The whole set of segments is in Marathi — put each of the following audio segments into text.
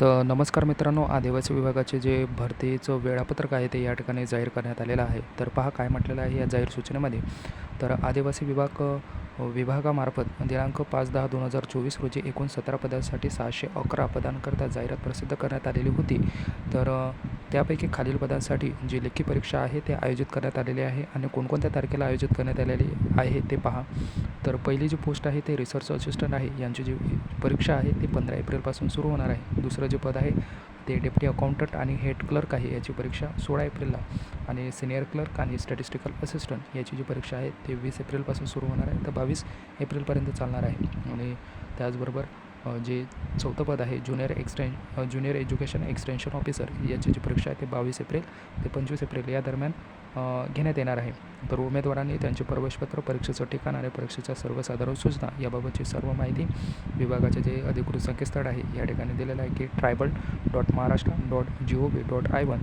तर नमस्कार मित्रांनो आदिवासी विभागाचे जे भरतीचं वेळापत्रक आहे ते या ठिकाणी जाहीर करण्यात आलेलं आहे. तर पहा काय म्हटलेलं आहे या जाहीर सूचनेमध्ये. तर आदिवासी विभाग विभागामार्फत दिनांक पाच दहा दोन हजार चोवीस रोजी एकूण सतरा पदांसाठी सहाशे अकरा पदांकरता जाहिरात प्रसिद्ध करण्यात आलेली होती. तर त्यापैकी खालील पदांसाठी जी लेखी परीक्षा आहे ते आयोजित करण्यात आलेली आहे आणि कोणकोणत्या तारखेला आयोजित करण्यात आलेली आहे ते पहा. तर पहिली जी पोस्ट आहे ते रिसर्च असिस्टंट आहे. यांची जी परीक्षा आहे ती पंधरा एप्रिलपासून सुरू होणार आहे. दुसरं जे पद आहे ते डेप्टी अकाउंटंट आणि हेड क्लर्क आहे याची परीक्षा सोळा एप्रिलला आणि सिनियर क्लर्क आणि स्टॅटिस्टिकल असिस्टंट याची जी परीक्षा आहे ते वीस एप्रिलपासून सुरू होणार आहे. तर बावीस एप्रिलपर्यंत चालणार आहे. आणि त्याचबरोबर जे चौथं पद आहे ज्युनियर एक्सटेन ज्युनियर एज्युकेशन एक्सटेन्शन ऑफिसर याची जी परीक्षा आहे ते बावीस एप्रिल ते पंचवीस एप्रिल या दरम्यान घेण्यात येणार आहे. तर उमेदवारांनी त्यांचे प्रवेशपत्र परीक्षेचं ठिकाण आणि परीक्षेच्या सर्वसाधारण सूचना याबाबतची सर्व माहिती विभागाचे जे अधिकृत संकेतस्थळ आहे या ठिकाणी दिलेलं आहे की tribal dot Maharashtra dot G O V dot I one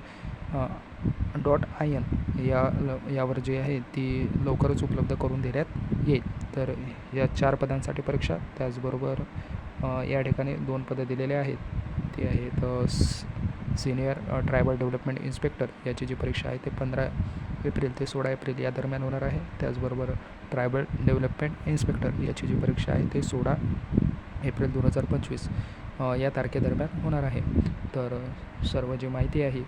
dot I N या ल- यावर जे आहे ती लवकरच उपलब्ध करून देण्यात येईल. तर या चार पदांसाठी परीक्षा त्याचबरोबर या ठिकाणी दोन पदं दिलेले आहेत. ते आहेत सिनियर ट्रायबल डेव्हलपमेंट इन्स्पेक्टर याची जी परीक्षा आहे ते पंधरा एप्रिल ते सोळा एप्रिल या दरम्यान होणार आहे. त्याचबरोबर ट्रायबल डेव्हलपमेंट इन्स्पेक्टर याची जी परीक्षा आहे ते सोळा एप्रिल दोन हजार पंचवीस या तारखेदरम्यान होणार आहे. तर सर्व जी माहिती आहे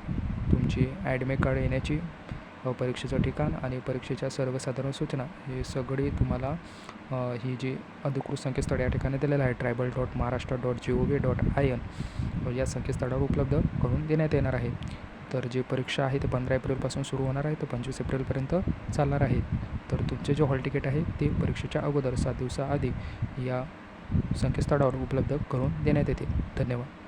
तुमची ॲडमिट कार्ड येण्याची परीक्षेचं ठिकाण आणि परीक्षेच्या सर्वसाधारण सूचना हे सगळी तुम्हाला ही जी अधिकृत संकेतस्थळ या ठिकाणी दिलेलं आहे tribal dot Maharashtra dot G O V dot I N या संकेतस्थळावर उपलब्ध करून देण्यात येणार आहे. तर जी परीक्षा आहे ते पंधरा एप्रिलपासून सुरू होणार आहे तर पंचवीस एप्रिलपर्यंत चालणार आहे. तर तुमचे जे हॉल तिकीट आहे ते परीक्षेच्या अगोदर सात दिवसाआधी या संकेतस्थळावर उपलब्ध करून देण्यात येते धन्यवाद.